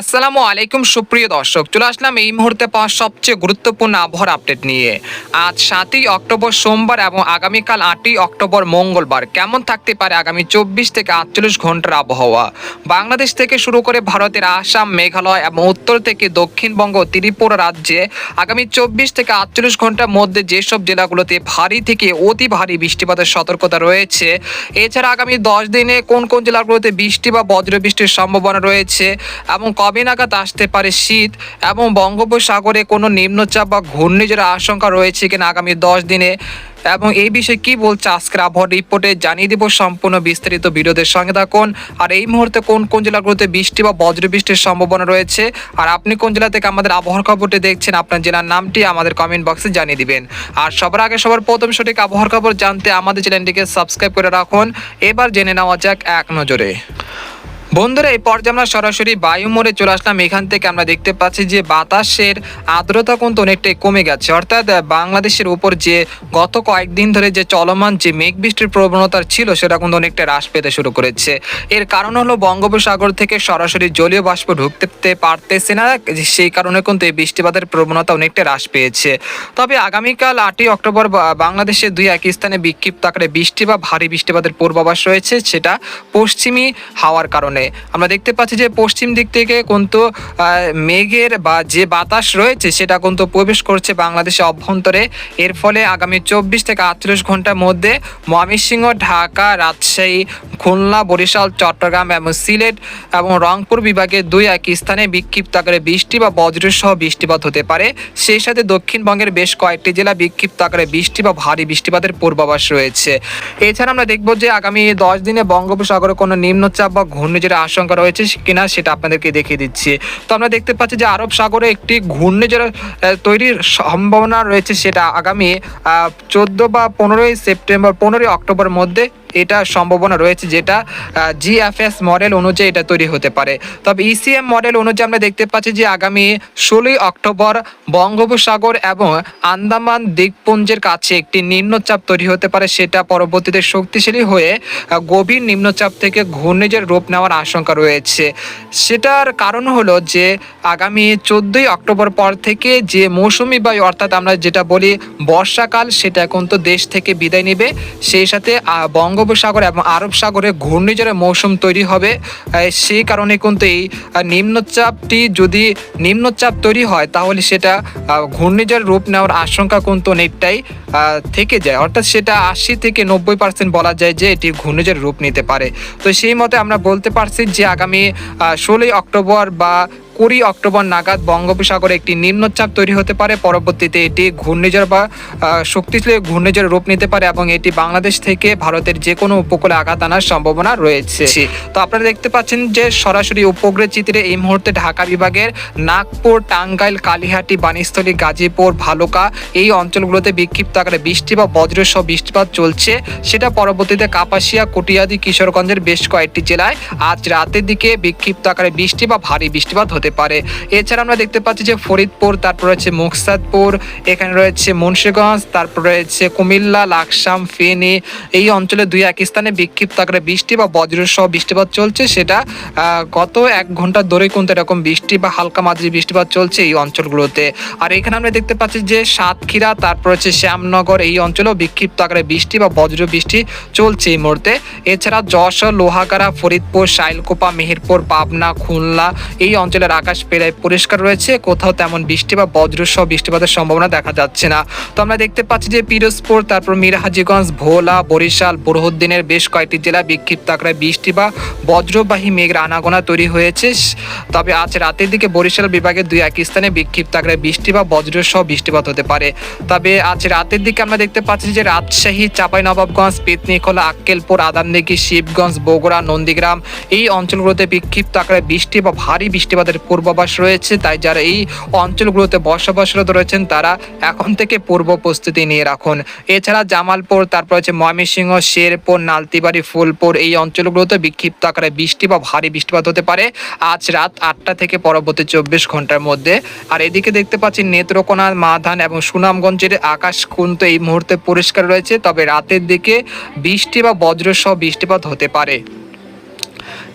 আসসালামু আলাইকুম, সুপ্রিয় দর্শক। চলে আসলাম এই মুহূর্তে পাওয়া সবচেয়ে গুরুত্বপূর্ণ আবহাওয়ার আপডেট নিয়ে। আজ সাতই অক্টোবর সোমবার এবং আগামীকাল আটই অক্টোবর মঙ্গলবার। কেমন থাকতে পারে আগামী চব্বিশ থেকে আটচল্লিশ ঘণ্টার আবহাওয়া? বাংলাদেশ থেকে শুরু করে ভারতের আসাম, মেঘালয় এবং উত্তর থেকে দক্ষিণবঙ্গ, ত্রিপুরা রাজ্যে আগামী চব্বিশ থেকে আটচল্লিশ ঘণ্টার মধ্যে যেসব জেলাগুলোতে ভারী থেকে অতি ভারী বৃষ্টিপাতের সতর্কতা রয়েছে, এছাড়া আগামী দশ দিনে কোন কোন জেলাগুলোতে বৃষ্টি বা বজ্র বৃষ্টির সম্ভাবনা রয়েছে এবং কবে নাগাদ আসতে পারে শীত এবং বঙ্গোপসাগরে কোনো নিম্নচাপ বা ঘূর্ণিঝড়ের আশঙ্কা রয়েছে কিনা আগামী দশ দিনে? এবং এই বিষয়ে কি বলছে আজকের আবহাওয়া রিপোর্টে? জানিয়ে দিব সম্পূর্ণ বিস্তারিত বিরোধের সঙ্গে থাকুন। আর এই মুহূর্তে কোন কোন জেলাগুলোতে বৃষ্টি বা বজ্র বৃষ্টির সম্ভাবনা রয়েছে? আর আপনি কোন জেলা থেকে আমাদের আবহাওয়ার খবরটি দেখছেন, আপনার জেলার নামটি আমাদের কমেন্ট বক্সে জানিয়ে দিবেন। আর সবার আগে সবার প্রথম সঠিক আবহাওয়ার খবর জানতে আমাদের চ্যানেলটিকে সাবস্ক্রাইব করে রাখুন। এবার জেনে নেওয়া যাক এক নজরে। বন্ধুরা, এই পর্যায়ে আমরা সরাসরি বায়ুমোড়ে চলে আসলাম। এখান থেকে আমরা দেখতে পাচ্ছি যে বাতাসের আর্দ্রতা কিন্তু অনেকটাই কমে গেছে। অর্থাৎ বাংলাদেশের উপর যে গত কয়েকদিন ধরে যে চলমান যে মেঘ বৃষ্টির প্রবণতা ছিল, সেটা কিন্তু অনেকটা হ্রাস পেতে শুরু করেছে। এর কারণ হলো বঙ্গোপসাগর থেকে সরাসরি জলীয় বাষ্প ঢুকতে পারতেছে না, সেই কারণে কিন্তু এই বৃষ্টিপাতের প্রবণতা অনেকটা হ্রাস পেয়েছে। তবে আগামীকাল আটই অক্টোবর বাংলাদেশের দুই এক স্থানে বিক্ষিপ্ত আকারে বৃষ্টি বা ভারী বৃষ্টিপাতের পূর্বাভাস রয়েছে, সেটা পশ্চিমী হাওয়ার কারণে। আমরা দেখতে পাচ্ছি যে পশ্চিম দিক থেকে কিন্তু মেঘের বা যে বাতাস রয়েছে সেটা কিন্তু প্রবেশ করছে বাংলাদেশে অভ্যন্তরে। এর ফলে আগামী চব্বিশ থেকে আটচল্লিশ ঘণ্টার মধ্যে ময়মনসিংহ, ঢাকা, রাজশাহী, খুলনা, বরিশাল, চট্টগ্রাম এবং সিলেট এবং রংপুর বিভাগের দুই এক স্থানে বিক্ষিপ্ত আকারে বৃষ্টি বা বজ্রসহ বৃষ্টিপাত হতে পারে। সেই সাথে দক্ষিণবঙ্গের বেশ কয়েকটি জেলা বিক্ষিপ্ত আকারে বৃষ্টি বা ভারী বৃষ্টিপাতের পূর্বাভাস রয়েছে। এছাড়া আমরা দেখব যে আগামী দশ দিনে বঙ্গোপসাগরে কোনো নিম্নচাপ বা ঘূর্ণিঝড়ের আশঙ্কা রয়েছে কিনা সেটা আপনাদেরকে দেখিয়ে দিচ্ছি। তো আমরা দেখতে পাচ্ছি যে আরব সাগরে একটি ঘূর্ণিঝড় তৈরির সম্ভাবনা রয়েছে সেটা আগামী চোদ্দ বা পনেরোই সেপ্টেম্বর, পনেরোই অক্টোবর মধ্যে এটা সম্ভাবনা রয়েছে যেটা জিএফএস মডেল অনুযায়ী এটা তৈরি হতে পারে। তবে ইসিএম মডেল অনুযায়ী আমরা দেখতে পাচ্ছি যে আগামী ষোলোই অক্টোবর বঙ্গোপসাগর এবং আন্দামান দ্বীপপুঞ্জের কাছে একটি নিম্নচাপ তৈরি হতে পারে সেটা পরবর্তীতে শক্তিশালী হয়ে গভীর নিম্নচাপ থেকে ঘূর্ণিঝড় রূপ নেওয়ার আশঙ্কা রয়েছে। সেটার কারণ হলো যে আগামী চোদ্দোই অক্টোবর পর থেকে যে মৌসুমি বায়ু অর্থাৎ আমরা যেটা বলি বর্ষাকাল সেটা এখন তো দেশ থেকে বিদায় নেবে। সেই সাথে আহ, বঙ্গোপসাগর এবং আরব সাগরে ঘূর্ণিঝড়ের মৌসুম তৈরি হবে। সেই কারণে কিন্তু এই নিম্নচাপটি যদি নিম্নচাপ তৈরি হয়, তাহলে সেটা ঘূর্ণিঝড় রূপ নেওয়ার আশঙ্কা কিন্তু অনেকটাই থেকে যায়। অর্থাৎ সেটা আশি থেকে নব্বই পার্সেন্ট বলা যায় যে এটি ঘূর্ণিঝড় রূপ নিতে পারে। তো সেই মতে আমরা বলতে পারছি যে আগামী ষোলোই অক্টোবর বা কুড়ি অক্টোবর নাগাদ বঙ্গোপসাগরে একটি নিম্নচাপ তৈরি হতে পারে। পরবর্তীতে এটি ঘূর্ণিঝড় বা শক্তিশালী ঘূর্ণিঝড় রূপ নিতে পারে এবং এটি বাংলাদেশ থেকে ভারতের যে কোনো উপকূলে আঘাত আনার সম্ভাবনা রয়েছে। তো আপনারা দেখতে পাচ্ছেন যে সরাসরি উপগ্রহ চিত্রে এই মুহূর্তে ঢাকা বিভাগের নাগপুর টাঙ্গাইল কালিহাটি বানিস্থলী গাজীপুর ভালুকা এই অঞ্চলগুলোতে বিক্ষিপ্ত আকারে বৃষ্টি বা বজ্রসহ বৃষ্টিপাত চলছে। সেটা পরবর্তীতে কাপাসিয়া কটিয়াদি কিশোরগঞ্জের বেশ কয়েকটি জেলায় আজ রাতের দিকে বিক্ষিপ্ত আকারে বৃষ্টি বা ভারী বৃষ্টিপাত হতে পারে। এছাড়া আমরা দেখতে পাচ্ছি যে ফরিদপুর, তারপর রয়েছে মুকসাদপুর, এখানে রয়েছে মুন্সীগঞ্জ, তারপর রয়েছে কুমিল্লা, লাকসাম, ফেনী। এই অঞ্চলে দুই এক স্থানে বিক্ষিপ্ত আকারে বৃষ্টি বা বজ্রসহ বৃষ্টিপাত চলছে। সেটা গত এক ঘণ্টা ধরেই কিন্তু এরকম বৃষ্টি বা হালকা মাঝারি বৃষ্টিপাত চলছে এই অঞ্চলগুলোতে। আর এখানে আমরা দেখতে পাচ্ছি যে সাতক্ষীরা, তারপর হচ্ছে শ্যামনগর, এই অঞ্চলেও বিক্ষিপ্ত আকারে বৃষ্টি বা বজ্র বৃষ্টি চলছে এই মুহূর্তে। এছাড়া যশোর, লোহাগাড়া, ফরিদপুর, শাইলকোপা, মেহেরপুর, পাবনা, খুলনা এই অঞ্চলের আকাশ প্রায় পরিষ্কার রয়েছে। কোথাও তেমন বৃষ্টি বা বজ্রসহ বৃষ্টিপাতের সম্ভাবনা দেখা যাচ্ছে না। তো আমরা দেখতে পাচ্ছি যে পিরোজপুর, তারপর মিরহাজিগঞ্জ, ভোলা, বরিশাল, বুরহুদ্দিনের বেশ কয়েকটি জেলা বিক্ষিপ্ত আকারে বৃষ্টি বা বজ্রবাহী মেঘের আনাগোনা তৈরি হয়েছে। তবে আজ রাতের দিকে বরিশাল বিভাগের দুই এক স্থানে বিক্ষিপ্ত আকারে বৃষ্টি বা বজ্রসহ বৃষ্টিপাত হতে পারে। তবে আজ রাতের দিকে আমরা দেখতে পাচ্ছি যে রাজশাহী, চাঁপাইনবাবগঞ্জ, পেতনিখোলা, আক্কেলপুর আদানদিঘি শিবগঞ্জ, বগুড়া, নন্দীগ্রাম এই অঞ্চলগুলোতে বিক্ষিপ্ত আকারে বৃষ্টি বা ভারী বৃষ্টিপাতের পূর্বাভাস রয়েছে, তাই যারা এই অঞ্চলগুলোতে বসবাসরত রয়েছেন, তারা এখন থেকে পূর্ব প্রস্তুতি নিয়ে রাখুন। এছাড়া জামালপুর, তারপর হচ্ছে ময়মনসিংহ, শেরপুর, নালতিবাড়ি, ফুলপুর এই অঞ্চলগুলোতে বিক্ষিপ্ত আকারে বৃষ্টি বা ভারী বৃষ্টিপাত হতে পারে। আজ রাত আটটা থেকে পরবর্তী চব্বিশ ঘণ্টার মধ্যে। আর এদিকে দেখতে পাচ্ছি নেত্রকোনা মাধান এবং সুনামগঞ্জের আকাশ কিন্তু এই মুহূর্তে পরিষ্কার রয়েছে, তবে রাতের দিকে বৃষ্টি বা বজ্রসহ বৃষ্টিপাত হতে পারে।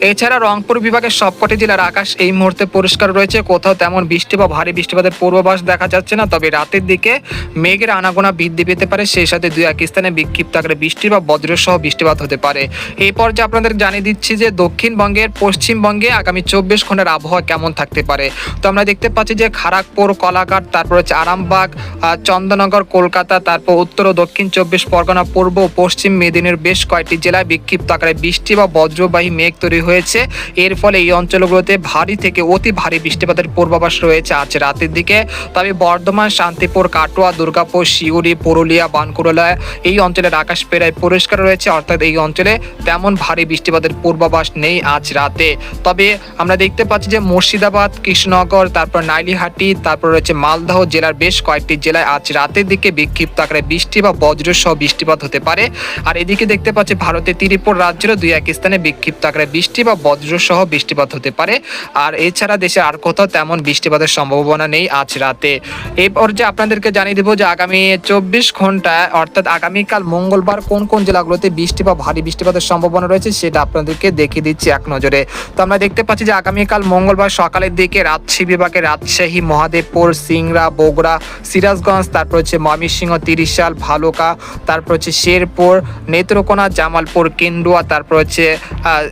এছাড়া রংপুর বিভাগের সবকটি জেলার আকাশ এই মুহূর্তে পরিষ্কার রয়েছে। কোথাও তেমন বৃষ্টি বা ভারী বৃষ্টিপাতের পূর্বাভাস দেখা যাচ্ছে না তবে রাতের দিকে মেঘের আনাগোনা বৃদ্ধি পেতে পারে। সেই সাথে দুই এক স্থানে বিক্ষিপ্ত আকারে বৃষ্টি বা বজ্রসহ বৃষ্টিপাত হতে পারে। এই পর্যায়ে আপনাদের জানিয়ে দিচ্ছি যে দক্ষিণবঙ্গের পশ্চিমবঙ্গে আগামী চব্বিশ ঘণ্টার আবহাওয়া কেমন থাকতে পারে। তো আমরা দেখতে পাচ্ছি যে খড়গপুর কলাঘাট তারপর হচ্ছে আরামবাগ আহ, চন্দননগর কলকাতা তারপর উত্তর ও দক্ষিণ চব্বিশ পরগনা পূর্ব ও পশ্চিম মেদিনীর বেশ কয়েকটি জেলায় বিক্ষিপ্ত আকারে বৃষ্টি বা বজ্রবাহী মেঘ তৈরি হয়েছে। এর ফলে এই অঞ্চলগুলোতে ভারী থেকে অতি ভারী বৃষ্টিপাতের পূর্বাভাস রয়েছে আজ রাতের দিকে। তবে বর্ধমান, শান্তিপুর, কাটোয়া, দুর্গাপুর শিউরি পুরুলিয়া বানকুড়লা এই অঞ্চলের আকাশ প্রায় পরিষ্কার রয়েছে, অর্থাৎ এই অঞ্চলে তেমন ভারী বৃষ্টিপাতের পূর্বাভাস নেই আজ রাতে। তবে আমরা দেখতে পাচ্ছি যে মুর্শিদাবাদ, কৃষ্ণনগর, তারপর নাইলিহাটি, তারপর রয়েছে মালদহ জেলার বেশ কয়েকটি জেলায় আজ রাতের দিকে বিক্ষিপ্ত আকারে বৃষ্টি বা বজ্র সহ বৃষ্টিপাত হতে পারে। আর এদিকে দেখতে পাচ্ছি ভারতের ত্রিপুর রাজ্যেরও দুই এক স্থানে বিক্ষিপ্ত আকারে বৃষ্টি বা বজ্র সহ বৃষ্টিপাত হতে পারে। আর এছাড়া দেশে আর কোথাও তেমন বৃষ্টিপাতের সম্ভাবনা নেই আজ রাতে। এই পর্যায়ে আপনাদেরকে জানিয়ে দেবো যে আগামী চব্বিশ ঘন্টায় অর্থাৎ আগামীকাল মঙ্গলবার কোন কোন জেলাগুলোতে বৃষ্টি বা ভারী বৃষ্টিপাতের সম্ভাবনা রয়েছে সেটা আপনাদেরকে দেখিয়ে দিচ্ছি এক নজরে। তো আমরা দেখতে পাচ্ছি যে আগামীকাল মঙ্গলবার সকালের দিকে রাজশাহী বিভাগে রাজশাহী মহাদেবপুর সিংড়া বগুড়া সিরাজগঞ্জ তারপর হচ্ছে ময়মনসিংহ তিরিশাল ভালুকা তারপর হচ্ছে শেরপুর নেত্রকোনা জামালপুর কেন্দুয়া তারপর হচ্ছে আহ,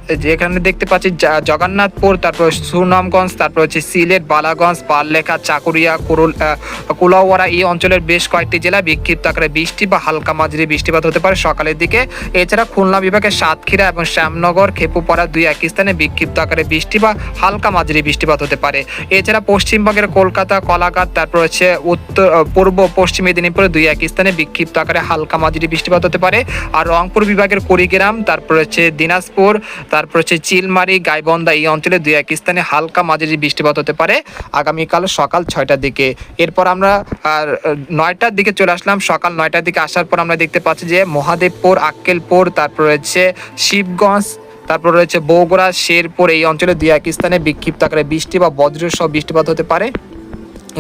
যেখানে দেখতে পাচ্ছি জগন্নাথপুর, তারপর সুনামগঞ্জ, তারপর হচ্ছে সিলেট, বালাগঞ্জ, পাললেখা, চাকুরিয়া, কুরুল কুলাওয়ারা এই অঞ্চলের বেশ কয়েকটি জেলা বিক্ষিপ্ত আকারে বৃষ্টি বা হালকা মাঝারি বৃষ্টিপাত হতে পারে। সকালের দিকে এছাড়া খুলনা বিভাগের সাতক্ষীরা এবং শ্যামনগর, খেপুপাড়া দুই এক স্থানে বিক্ষিপ্ত আকারে বৃষ্টি বা হালকা মাঝারি বৃষ্টিপাত হতে পারে। এছাড়া পশ্চিমবঙ্গের কলকাতা, কলাঘাট, তারপর হচ্ছে উত্তর পূর্ব, পশ্চিম মেদিনীপুরে দুই এক স্থানে বিক্ষিপ্ত আকারে হালকা মাঝারি বৃষ্টিপাত হতে পারে। আর রংপুর বিভাগের কুড়িগ্রাম, তারপর হচ্ছে দিনাজপুর, তারপর হচ্ছে চিলমারি গাইবন্দা এই অঞ্চলে দুই এক স্থানে হালকা মাঝারি বৃষ্টিপাত হতে পারে আগামীকাল সকাল ছয়টার দিকে। এরপর আমরা নয়টার দিকে চলে আসলাম। সকাল নয়টার দিকে আসার পর আমরা দেখতে পাচ্ছি যে মহাদেবপুর, আক্কেলপুর, তারপর রয়েছে শিবগঞ্জ, তারপর রয়েছে বগুড়া, শেরপুর এই অঞ্চলে দুই এক স্থানে বিক্ষিপ্ত আকারে বৃষ্টি বা বজ্রসহ বৃষ্টিপাত হতে পারে।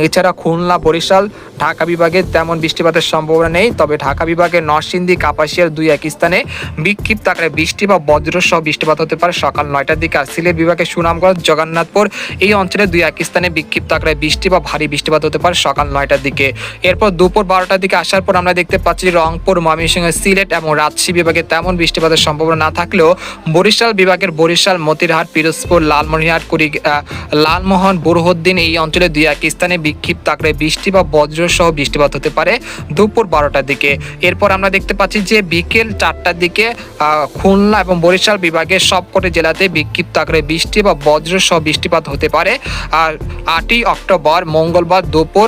এছাড়া খুলনা, বরিশাল, ঢাকা বিভাগে তেমন বৃষ্টিপাতের সম্ভাবনা নেই, তবে ঢাকা বিভাগের নরসিংদী, কাপাসিয়ার দুই এক স্থানে বিক্ষিপ্ত আকারে বৃষ্টি বা বজ্র সহ বৃষ্টিপাত হতে পারে সকাল নয়টার দিকে। আর সিলেট বিভাগের সুনামগঞ্জ, জগন্নাথপুর এই অঞ্চলে দুই এক স্থানে বিক্ষিপ্ত আকারে বৃষ্টি বা ভারী বৃষ্টিপাত হতে পারে সকাল নয়টার দিকে। এরপর দুপুর বারোটার দিকে আসার পর আমরা দেখতে পাচ্ছি রংপুর, ময়মনসিংহ, সিলেট এবং রাজশাহী বিভাগে তেমন বৃষ্টিপাতের সম্ভাবনা না থাকলেও বরিশাল বিভাগের বরিশাল, মতিরহাট, পিরোজপুর, লালমনিরহাট কুড়ি লালমোহন, বুরহদ্দিন এই অঞ্চলে দুই এক স্থানে বিক্ষিপ্ত আকারে বৃষ্টি বা বজ্র সহ বৃষ্টিপাত হতে পারে দুপুর বারোটার দিকে। এরপর আমরা দেখতে পাচ্ছি যে বিকেল চারটার দিকে খুলনা এবং বরিশাল বিভাগের সবকটি জেলাতে বিক্ষিপ্ত আকারে বৃষ্টি বা বজ্র সহ বৃষ্টিপাত হতে পারে। আর আটই অক্টোবর মঙ্গলবার দুপুর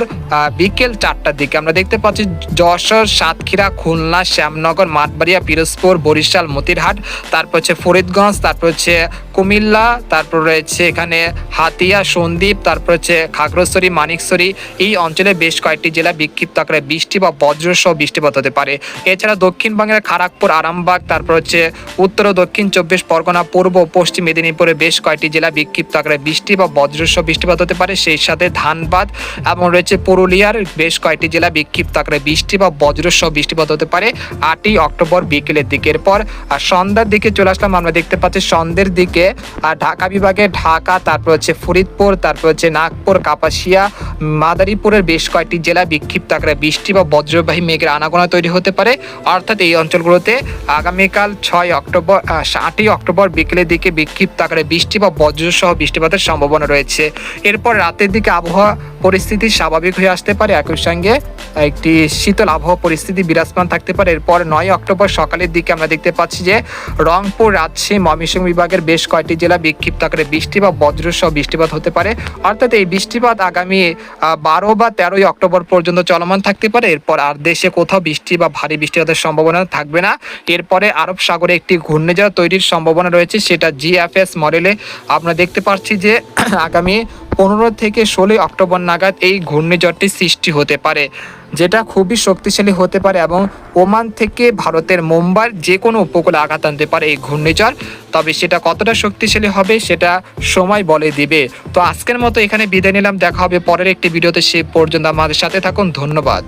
বিকেল চারটার দিকে আমরা দেখতে পাচ্ছি যশোর, সাতক্ষীরা, খুলনা, শ্যামনগর, মাঠবাড়িয়া, পিরোজপুর, বরিশাল, মতিরহাট, তারপর হচ্ছে ফরিদগঞ্জ, তারপর হচ্ছে কুমিল্লা, তারপর রয়েছে এখানে হাতিয়া, সন্দ্বীপ, তারপর হচ্ছে খাগড়াছড়ি মানিকছড়ি এই অঞ্চলে বেশ কয়েকটি জেলা বিক্ষিপ্ত আকারে বৃষ্টি বা বজ্র সহ বৃষ্টিপাত হতে পারে। এছাড়া দক্ষিণবঙ্গের খড়গপুর আরামবাগ, তারপর হচ্ছে উত্তর ও দক্ষিণ চব্বিশ পরগনা, পূর্ব ও পশ্চিম মেদিনীপুরে বেশ কয়েকটি জেলা বিক্ষিপ্ত আকারে বৃষ্টি বা বজ্র সহ বৃষ্টিপাত হতে পারে। সেই সাথে ধানবাদ এবং রয়েছে পুরুলিয়ার বেশ কয়েকটি জেলা বিক্ষিপ্ত আকারে বৃষ্টি বা বজ্র সহ বৃষ্টিপাত হতে পারে। আটই অক্টোবর বিকেলের দিকের পর আর সন্ধ্যার দিকে চলে আসলাম, আমরা দেখতে পাচ্ছি সন্ধ্যের দিকে। আর ঢাকা বিভাগে ঢাকা, তারপর হচ্ছে ফরিদপুর, তারপর হচ্ছে নাগপুর, কাপাসিয়া মাদারীপুরের বেশ কয়েকটি জেলা বিক্ষিপ্ত আকারে বৃষ্টি বা বজ্রবাহী মেঘের আনাগোনা তৈরি হতে পারে। অর্থাৎ এই অঞ্চলগুলোতে আগামীকাল ছয় অক্টোবর আটই অক্টোবর বিকেলের দিকে বিক্ষিপ্ত আকারে বৃষ্টি বা বজ্র সহ বৃষ্টিপাতের সম্ভাবনা রয়েছে। এরপর রাতের দিকে আবহাওয়া পরিস্থিতি স্বাভাবিক হয়ে আসতে পারে। একই সঙ্গে একটি শীতল আবহাওয়া পরিস্থিতি বিরাজমান থাকতে পারে। এরপর নয় অক্টোবর সকালের দিকে আমরা দেখতে পাচ্ছি যে রংপুর, রাজশাহী, ময়মনসিংহ বিভাগের বেশ কয়েকটি জেলা বিক্ষিপ্ত আকারে বৃষ্টি বা বজ্র সহ বৃষ্টিপাত হতে পারে। অর্থাৎ এই বৃষ্টিপাত আগামী বারো বা তেরোই অক্টোবর পর্যন্ত চলমান থাকতে পারে। এরপর আর দেশে কোথাও বৃষ্টি বা ভারী বৃষ্টিপাতের সম্ভাবনা থাকবে না। এরপরে আরব সাগরে একটি ঘূর্ণিঝড় তৈরির সম্ভাবনা রয়েছে, সেটা জিএফএস মডেলে আমরা দেখতে পাচ্ছি যে আগামী পনেরো থেকে ষোলোই অক্টোবর নাগাদ এই ঘূর্ণিঝড়টি সৃষ্টি হতে পারে, যেটা খুবই শক্তিশালী হতে পারে এবং ওমান থেকে ভারতের মুম্বাইয়ের যে কোনো উপকূলে আঘাত আনতে পারে এই ঘূর্ণিঝড়। তবে সেটা কতটা শক্তিশালী হবে সেটা সময় বলে দিবে। তো আজকের মতো এখানে বিদায় নিলাম, দেখা হবে পরের একটি ভিডিওতে, সে পর্যন্ত আমাদের সাথে থাকুন, ধন্যবাদ।